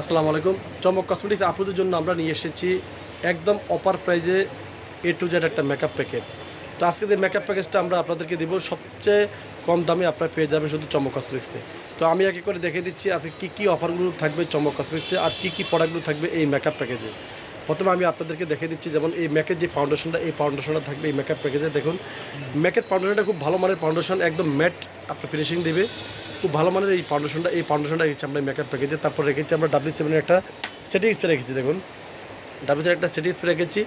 আসসালামু আলাইকুম। চমক কসমেটিক্স আপনাদের জন্য আমরা নিয়ে এসেছি একদম অপার প্রাইজে এ টু জেড একটা মেকআপ প্যাকেজ তো আজকে যে মেকআপ প্যাকেজটা আমরা আপনাদেরকে দেবো, সবচেয়ে কম দামে আপনারা পেয়ে যাবেন শুধু চমক কসমেটিক্সে তো আমি একে করে দেখে দিচ্ছি আজকে কী কী অফারগুলো থাকবে চমক কসমেটিক্সে আর কী কী প্রোডাক্টগুলো থাকবে এই মেকআপ প্যাকেজে প্রথমে আমি আপনাদেরকে দেখে দিচ্ছি যেমন এই ম্যাকের যে ফাউন্ডেশনটা এই ফাউন্ডেশনটা থাকবে এই মেকআপ প্যাকেজে দেখুন ম্যাকের ফাউন্ডেশনটা খুব ভালো মানের ফাউন্ডেশন একদম ম্যাট আপনার ফিনিশিং দেবে। খুব ভালো মানের এই ফাউন্ডেশনটা এই ফাউন্ডেশনটা রেখেছি আমরা মেকআপ প্যাকেজে তারপর রেখেছি আমরা ডাব্লিউ সেভেনের একটা সেটিং স্প্রে রেখেছি দেখুন। ডাব্লিউ সেভেন একটা সেটিং স্প্রে রেখেছি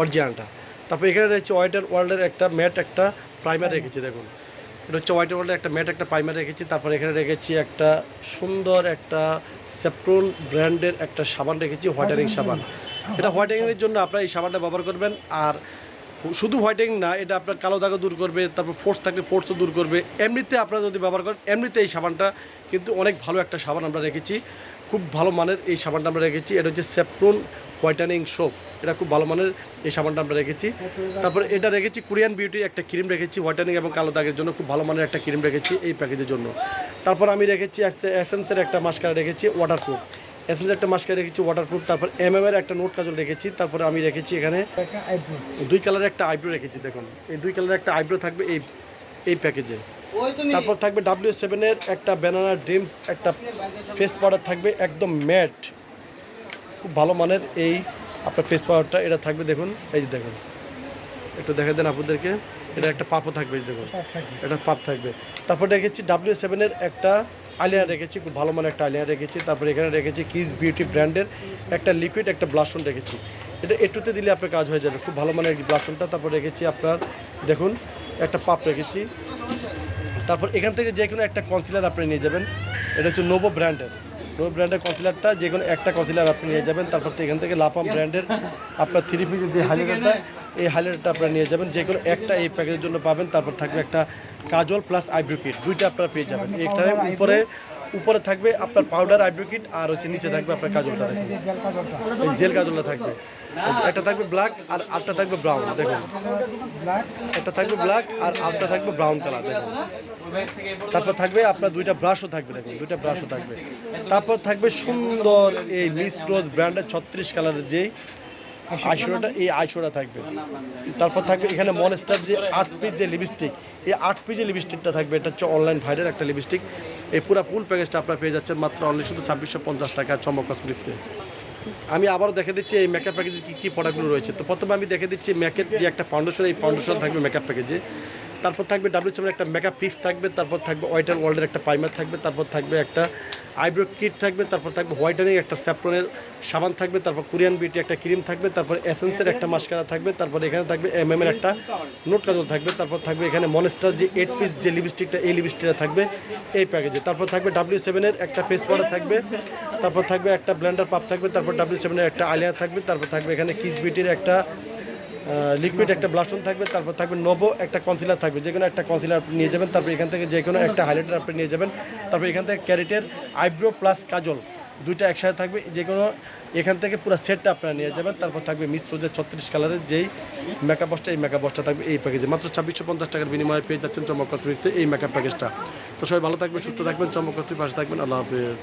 অরিজিনালটা তারপর এখানে রয়েছে হোয়াইট অ্যান্ড ওয়ার্ল্ডের একটা ম্যাট একটা প্রাইমার রেখেছি দেখুন। এটা হচ্ছে হোয়াইট ওয়ার্ল্ডের একটা ম্যাট একটা প্রাইমার রেখেছি তারপর এখানে রেখেছি একটা সুন্দর একটা সেপ্ট্রন ব্র্যান্ডের একটা সাবান রেখেছি হোয়াইটারিং সাবান। এটা হোয়াইটারিংয়ের জন্য আপনারা এই সাবানটা ব্যবহার করবেন আর শুধু হোয়াইটিং না, এটা আপনার কালো দাগও দূর করবে, তারপর ফোর্স থাকলে ফোর্সও দূর করবে। এমনিতে আপনারা যদি ব্যবহার করেন, এমনিতে এই সাবানটা কিন্তু অনেক ভালো একটা সাবান আমরা রেখেছি। খুব ভালো মানের এই সাবানটা আমরা রেখেছি। এটা হচ্ছে সেপ্ট্রন হোয়াইটানিং সোপ এটা খুব ভালো মানের এই সাবানটা আমরা রেখেছি। তারপর এটা রেখেছি কোরিয়ান বিউটির একটা ক্রিম রেখেছি, হোয়াইটানিং এবং কালো দাগের জন্য খুব ভালো মানের একটা ক্রিম রেখেছি এই প্যাকেজের জন্য। তারপর আমি রেখেছি এসেন্সের একটা মাস্কারা রেখেছি ওয়াটারপ্রুফ এসেন্সের একটা মাস্কারা রেখেছি ওয়াটারপ্রুফ তারপর এম এর একটা নোট কাজল রেখেছি তারপরে আমি রেখেছি এখানে দুই কালারের একটা আইব্রো রেখেছি দেখুন। এই দুই কালারের একটা আইব্রো থাকবে এই এই প্যাকেজে তারপর থাকবে ডাব্লিউ সেভেনের একটা ব্যানানা ড্রিমস একটা ফেস পাউডার থাকবে একদম ম্যাট খুব ভালো মানের এই আপনার ফেস পাউডারটা এটা থাকবে দেখুন এই যে দেখুন। একটু দেখে দেন আপনাদেরকে। এটা একটা পাপও থাকবে দেখুন। এটা পাপ থাকবে। তারপর রেখেছি ডাব্লিউ সেভেনের একটা আলিয়া রেখেছি খুব ভালো মানের একটা আলিয়া রেখেছি। তারপর এখানে রেখেছি কিস বিউটি ব্র্যান্ডের একটা লিকুইড একটা ব্লাশন রেখেছি। এটা একটুতে দিলে আপনার কাজ হয়ে যাবে খুব ভালো মানের ব্লাশনটা তারপর রেখেছি আপনার দেখুন একটা পাপ রেখেছি। তারপর এখান থেকে যে কোনো একটা কনসিলার আপনি নিয়ে যাবেন। এটা হচ্ছে নোভো ব্র্যান্ডের নোভো ব্র্যান্ডের কনসিলারটা যে কোনো একটা কনসিলার আপনি নিয়ে যাবেন, তারপর এখান থেকে লাপাম ব্র্যান্ডের আপনার থ্রি পিসের যে হাইলাইটারটা এই হাইলাইটারটা আপনারা নিয়ে যাবেন, যে কোনো একটা এই প্যাকেজের জন্য পাবেন, তারপর থাকবে একটা কাজল প্লাস আইব্রো কিট দুইটা আপনারা পেয়ে যাবেন। এইটার উপরে উপরে থাকবে আপনার পাউডার আইব্রো কিট আর হচ্ছে নিচে থাকবে আপনার কাজলটা জেল কাজলটা থাকবে। একটা থাকবে ব্ল্যাক আর আটটা থাকবে ব্রাউন দেখুন। একটা থাকবে ব্ল্যাক আর আটটা থাকবে ব্রাউন কালার দেখুন। তারপর থাকবে আপনার দুইটা ব্রাশও থাকবে, দেখুন, দুইটা ব্রাশও থাকবে। তারপর থাকবে সুন্দর এই মিস রোজ ব্র্যান্ডের ছত্রিশ কালারের যেই আইশোটা এই আইশোটা থাকবে। তারপর থাকবে এখানে মনস্টার যে আট পিস যে লিপস্টিক এই আট পিস যে লিপস্টিকটা থাকবে এটা হচ্ছে অনলাইন ভাইরের একটা লিপস্টিক এই পুরো ফুল প্যাকেজটা আপনারা পেয়ে যাচ্ছেন মাত্র অনলি শুধু ছাব্বিশশো পঞ্চাশ টাকা চমক কসমেটিক্সে আমি আবারও দেখে দিচ্ছি এই মেকআপ প্যাকেজে কী কী প্রোডাক্টগুলো রয়েছে। তো প্রথমে আমি দেখে দিচ্ছি ম্যাকের যে একটা ফাউন্ডেশন এই ফাউন্ডেশন থাকবে মেকআপ প্যাকেজে তারপর থাকবে ডাব্লিউ সেভেন একটা মেকআপ পিক্স থাকবে তারপর থাকবে ওয়াইটার ওয়ার্ল্ডের একটা প্রাইমার থাকবে তারপর থাকবে একটা আইব্রো কিট থাকবে, তারপর থাকবে হোয়াইটানিং, একটা স্যাপ্রনের সাবান থাকবে, তারপর কোরিয়ান বিউটি, একটা ক্রিম থাকবে, তারপর এসেন্সের একটা মাস্কারা থাকবে, তারপর এখানে থাকবে এম এর একটা নোট কাজল থাকবে, তারপর থাকবে এখানে মনেস্টার যে এইট পিস যে লিপস্টিকটা এই লিপস্টিকটা থাকবে এই প্যাকেজে তারপর থাকবে ডাব্লিউ সেভেনের একটা ফেস পাউডার থাকবে, তারপর থাকবে একটা ব্ল্যান্ডার পাপ থাকবে, তারপর ডাব্লিউ সেভেনের একটা আলিয়া থাকবে, তারপর থাকবে এখানে কিচ বিউটির একটা লিকুইড একটা ব্লাশন থাকবে, তারপর থাকবে নোভো একটা কনসিলার থাকবে। যে কোনো একটা কনসিলার আপনি নিয়ে যাবেন, তারপর এখান থেকে যে কোনো একটা হাইলাইটার আপনি নিয়ে যাবেন। তারপর এখান থেকে ক্যারেটের আইব্রো প্লাস কাজল, দুইটা একসাথে থাকবে। যে কোনো এখান থেকে পুরো সেটটা আপনারা নিয়ে যাবেন। তারপর থাকবে মিস রোজের ছত্রিশ কালারের যেই মেকআপ বসটা এই মেকআপ বসটা থাকবে এই প্যাকেজে মাত্র ছাব্বিশশো পঞ্চাশ টাকার বিনিময়ে পেয়ে যাচ্ছেন চমক এই মেকআপ প্যাকেজটা তো সবাই ভালো থাকবেন, সুস্থ থাকবেন চমক পাশে থাকবেন। আল্লাহ হাফেজ।